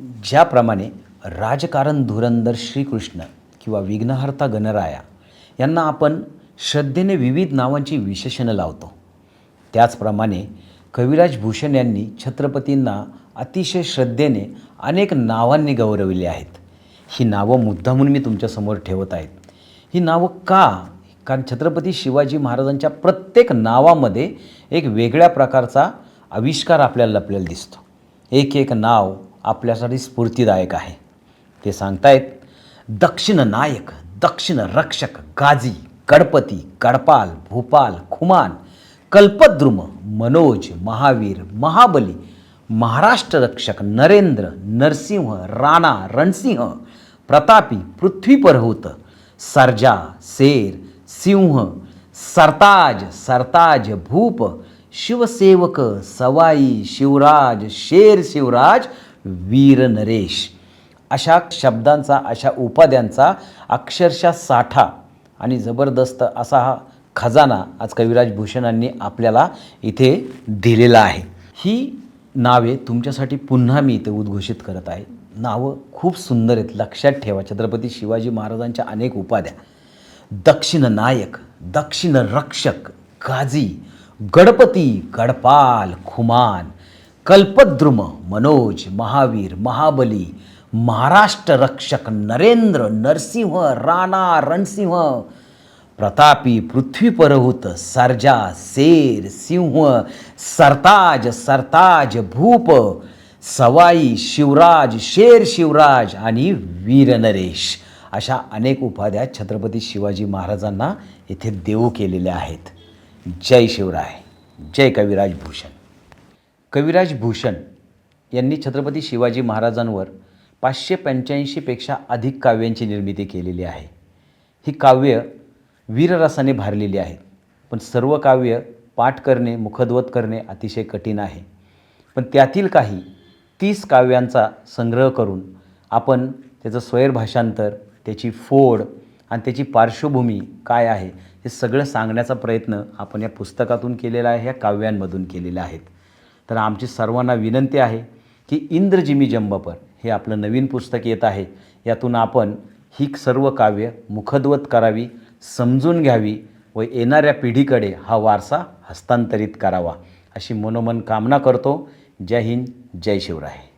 ज्याप्रमाणे राजकारण धुरंदर श्रीकृष्ण किंवा विघ्नहर्ता गणराया यांना आपण श्रद्धेने विविध नावांची विशेषणं लावतो. त्याचप्रमाणे कविराज भूषण यांनी छत्रपतींना अतिशय श्रद्धेने अनेक नावांनी गौरविले आहेत. ही नावं मुद्दामून मी तुमच्यासमोर ठेवत आहेत. ही नावं का? कारण छत्रपती शिवाजी महाराजांच्या प्रत्येक नावामध्ये एक वेगळ्या प्रकारचा आविष्कार आपल्याला लपलेला दिसतो. एक एक नाव आपल्यासाठी स्फूर्तिदायक आहे. ते सांगतायत दक्षिण नायक दक्षिण रक्षक गाजी गडपती गडपाल भूपाल खुमान कल्पद्रुम मनोज महावीर महाबली महाराष्ट्र रक्षक नरेंद्र नरसिंह राणा रणसिंह प्रतापी पृथ्वीपरहूत सर्जा शेर सिंह सरताज सरताज भूप शिवसेवक सवाई शिवराज शेर शिवराज वीर नरेश. अशा शब्दांचा अशा उपाध्यांचा अक्षरशः साठा आणि जबरदस्त असा हा खजाना आज कविराज भूषणांनी आपल्याला इथे दिलेला आहे. ही नावे तुमच्यासाठी पुन्हा मी इथे उद्घोषित करत आहे. नावं खूप सुंदर आहेत. लक्षात ठेवा छत्रपती शिवाजी महाराजांच्या अनेक उपाध्या दक्षिण नायक दक्षिण रक्षक गाजी गणपती गडपाल खुमान कल्पद्रुम मनोज महावीर महाबली महाराष्ट्र रक्षक नरेंद्र नरसिंह राणा रणसिंह प्रतापी पृथ्वीपरहूत सर्जा शेर सिंह सरताज सरताज भूप सवाई शिवराज शेर शिवराज आणि वीर नरेश अशा अनेक उपाध्या छत्रपती शिवाजी महाराजांना इथे देऊ केलेल्या आहेत. जय शिवराय. जय कविराज भूषण कविराज भूषण यांनी छत्रपती शिवाजी महाराजांवर पाचशे पंच्याऐंशीपेक्षा अधिक काव्यांची निर्मिती केलेली आहे. ही काव्य वीररसाने भारलेली आहेत पण सर्व काव्य पाठ करणे मुखद्वत करणे अतिशय कठीण आहे. पण त्यातील काही तीस काव्यांचा संग्रह करून आपण त्याचं स्वैरभाषांतर त्याची फोड आणि त्याची पार्श्वभूमी काय आहे हे सगळं सांगण्याचा प्रयत्न आपण या पुस्तकातून केलेला आहे या काव्यांमधून केलेला आहेत तर आमची सर्वांना विनंती आहे की इंद्रजिमी जंबपर हे आपलं नवीन पुस्तक येत आहे. यातून आपण ही सर्व काव्य मुखद्वत करावी समजून घ्यावी व येणाऱ्या पिढीकडे हा वारसा हस्तांतरित करावा अशी मनोमन कामना करतो. जय हिंद जय शिवराय.